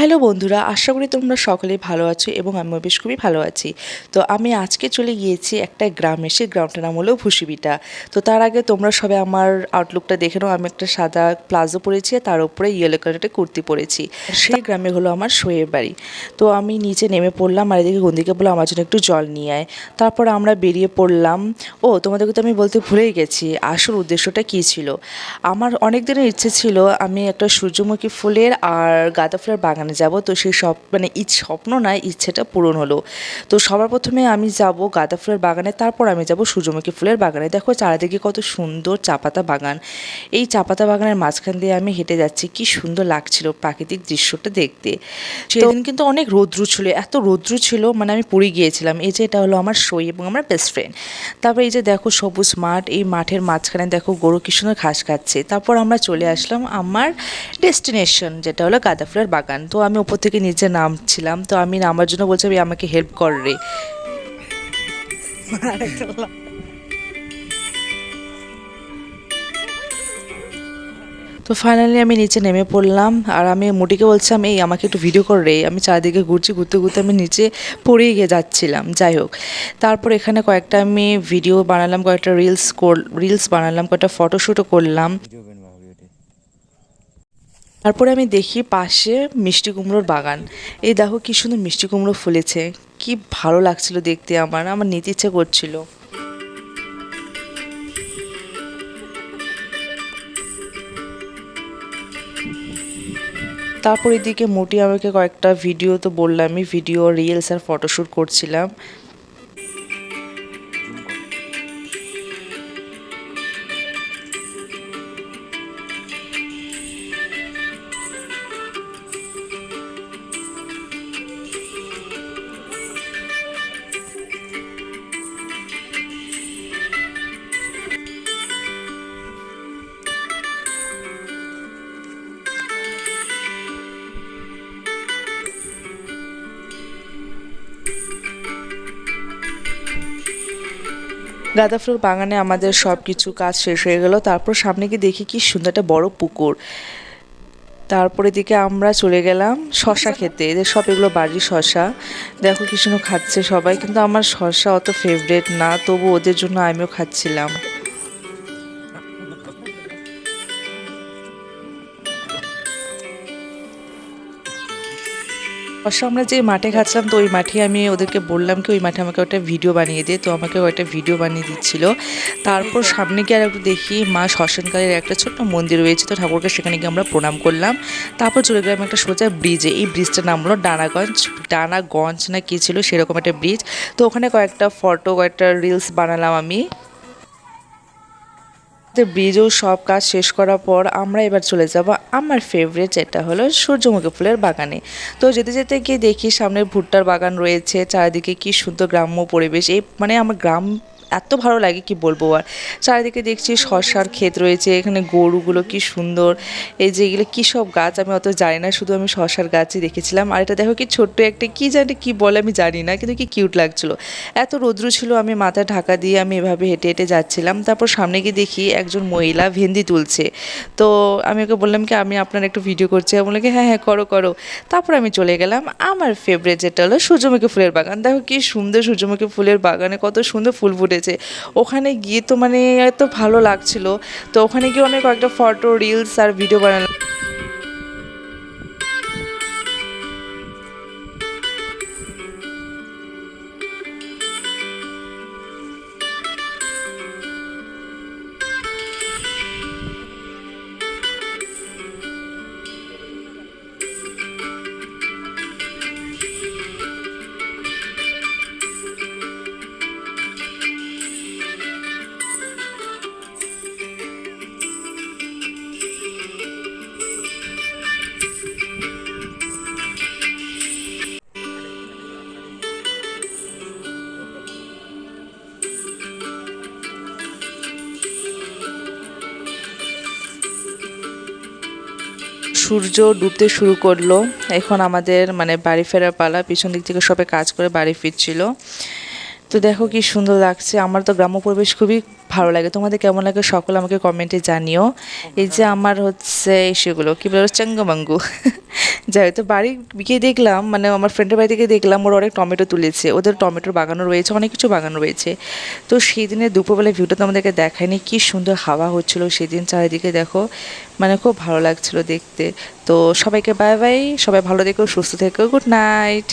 Hello বন্ধুরা আশা করি তোমরা সকলেই ভালো আছো এবং আমিও বেশ খুবই ভালো আছি। তো আমি আজকে চলে গিয়েছি একটা গ্রামে সেই গ্রামটার নাম হলো ভুসিবিটা। তো তার আগে তোমরা সবে আমার আউটলুকটা দেখে নাও। আমি একটা সাদা প্লাজো পরেছি তার উপরে ইয়েলো কালারের কুর্তি পরেছি। সেই গ্রামে হলো আমার শোয়ের বাড়ি। তো আমি নিচে নেমে পড়লাম আর এদিকে গন্দিকে বললাম আমার জন্য একটু জল নিয়ে আয়। তারপর আমরা বেরিয়ে পড়লাম। ও তোমাদেরকে তো আমি বলতে ভুলেই গেছি আসল উদ্দেশ্যটা কী ছিল? আমার অনেক দিনের ইচ্ছে ছিল আমি একটা সূর্যমুখী ফুলের আর গাঁদা ফুলের বাগানে যাব, তো সেই সব মানে ইচ্ছ স্বপ্ন নয় ইচ্ছেটা পূরণ হলো। তো সবার প্রথমে আমি যাব গাঁদা ফুলের বাগানে, তারপর আমি যাব সূর্যমুখী ফুলের বাগানে। দেখো চারিদিকে কত সুন্দর চাপাতা বাগান। এই চাপাতা বাগানের মাঝখান দিয়ে আমি হেঁটে যাচ্ছি। কি সুন্দর লাগছিল প্রাকৃতিক দৃশ্যটা দেখতে। সেদিন কিন্তু অনেক রৌদ্র ছিল এত রৌদ্র ছিল মানে আমি পুরী গিয়েছিলাম। এই যে এটা হলো আমার সই এবং আমার বেস্ট ফ্রেন্ড তারপর এই যে দেখো সবুজ মাঠ এই মাঠের মাঝখানে দেখো গরু কি সুন্দর ঘাস খাচ্ছে। তারপর আমরা চলে আসলাম আমার ডেস্টিনেশন যেটা হলো গাঁদা ফুলের বাগান। তো আমি ওপর থেকে নিচে নামছিলাম তো আমি নামার জন্য বলছি "ভাই, আমাকে হেল্প কর রে। তো ফাইনালি আমি নিচে নেমে পড়লাম, আর আমি মুটিকে বলছিলাম, এই, আমাকে একটু ভিডিও কর রে। আমি চারিদিকে ঘুরছি, ঘুরতে ঘুরতে আমি নিচে পড়েই গিয়ে যাচ্ছিলাম। যাই হোক, তারপর এখানে কয়েকটা আমি ভিডিও বানালাম, কয়েকটা রিলস রিলস বানালাম, কয়েকটা ফটোশ্যুটও করলাম। তারপরে আমি দেখি পাশে মিষ্টি কুমড়োর বাগান। এই দেখো কি সুন্দর মিষ্টি কুমড়ো ফুলেছে, কি ভালো লাগছিল দেখতে আমার আমার নিতে ইচ্ছে করছিল। তারপর এদিকে মোটি আমাকে কয়েকটা ভিডিও তো বললামই ভিডিও রিলস আর ফটোশ্যুট করছিলাম। গাঁদা ফুল বাগানে আমাদের সব কিছু কাজ শেষ হয়ে গেল। তারপর সামনে গিয়ে দেখি কি সুন্দর একটা বড় পুকুর। তারপরে দিকে আমরা চলে গেলাম শশা খেতে। এদের সব এগুলো বাড়ির শশা। দেখো কি খাচ্ছে সবাই। কিন্তু আমার শশা অত ফেভারেট না। তবু ওদের জন্য আমিও খাচ্ছিলাম। অবশ্য আমরা যে মাঠে খাচ্ছিলাম, তো ওই মাঠে আমি ওদেরকে বললাম কি, ওই মাঠে আমাকে একটা ভিডিও বানিয়ে দিয়ে তো আমাকে একটা ভিডিও বানিয়ে দিচ্ছিল। তারপর সামনে গিয়ে আর একটু দেখি, মা শ্মশানকালের একটা ছোট্ট মন্দির রয়েছে, তো ঠাকুরকে সেখানে গিয়ে আমরা প্রণাম করলাম। তারপর চলে গেলাম একটা সোজা ব্রিজে এই ব্রিজটার নাম হলো ডানাগঞ্জ ডানাগঞ্জ না কী ছিল সেরকম একটা ব্রিজ তো ওখানে কয়েকটা ফটো কয়েকটা রিলস বানালাম আমি। তো ব্রিজেও সব কাজ শেষ করার পর আমরা এবার চলে যাব আমার ফেভারিট যেটা হলো সূর্যমুখী ফুলের বাগানে। তো যেতে যেতে গিয়ে দেখি সামনে ভুট্টার বাগান রয়েছে, চারিদিকে কি সুন্দর গ্রাম্য পরিবেশ। এই মানে আমার গ্রাম এত ভালো লাগে কি বলব? আর চারিদিকে দেখছি শশার ক্ষেত রয়েছে, এখানে গরুগুলো কি সুন্দর। এই যে এগুলো কী সব গাছ আমি অত জানি না, শুধু আমি শশার গাছই দেখেছিলাম। আর এটা দেখো কি ছোট্ট একটা, কি জানি কি বলে আমি জানি না, কিন্তু কি কিউট লাগছিল। এত রৌদ্র ছিল, আমি মাথা ঢাকা দিয়ে আমি এভাবে হেঁটে হেঁটে যাচ্ছিলাম। তারপর সামনে গিয়ে দেখি একজন মহিলা ভেন্দি তুলছে। তো আমি ওকে বললাম কি, আমি আপনার একটু ভিডিও করছি। আমি বললাম কি হ্যাঁ হ্যাঁ করো করো। তারপর আমি চলে গেলাম। আমার ফেভারিট যেটা হলো সূর্যমুখী ফুলের বাগান। দেখো কি সুন্দর সূর্যমুখী ফুলের বাগানে কত সুন্দর ফুল ফুটেছে ওখানে গিয়ে তো মানে এত ভালো লাগছিল। তো ওখানে গিয়ে অনেক কয়েকটা ফটো রিলস আর ভিডিও বানালাম। সূর্য ডুবতে শুরু করল। এখন আমাদের মানে বাড়ি ফেরার পালা, পিছন দিক থেকে সবে কাজ করে বাড়ি ফিরছিল। তো দেখো কি সুন্দর লাগছে। আমার তো গ্রাম্য পরিবেশ খুবই ভালো লাগে। তোমাদের কেমন লাগে সকল আমাকে কমেন্টে জানিও। এই যে আমার হচ্ছে সেগুলো, কি বলো চাঙ্গামাঙ্গু। যাই তো বাড়ি গিয়ে দেখলাম মানে আমার ফ্রেন্ডের বাড়ি থেকে দেখলাম ওরা অনেক টমেটো তুলেছে। ওদের টমেটোর বাগানও রয়েছে, অনেক কিছু বাগান রয়েছে। তো সেই দিনের দুপুরবেলা ভিউটা তো আমাদেরকে দেখায়নি, কি সুন্দর হাওয়া হচ্ছিল সেদিন চারিদিকে, দেখো। মানে খুব ভালো লাগছিল দেখতে। তো সবাইকে বাই বাই সবাই ভালো থেকো, সুস্থ থেকো গুড নাইট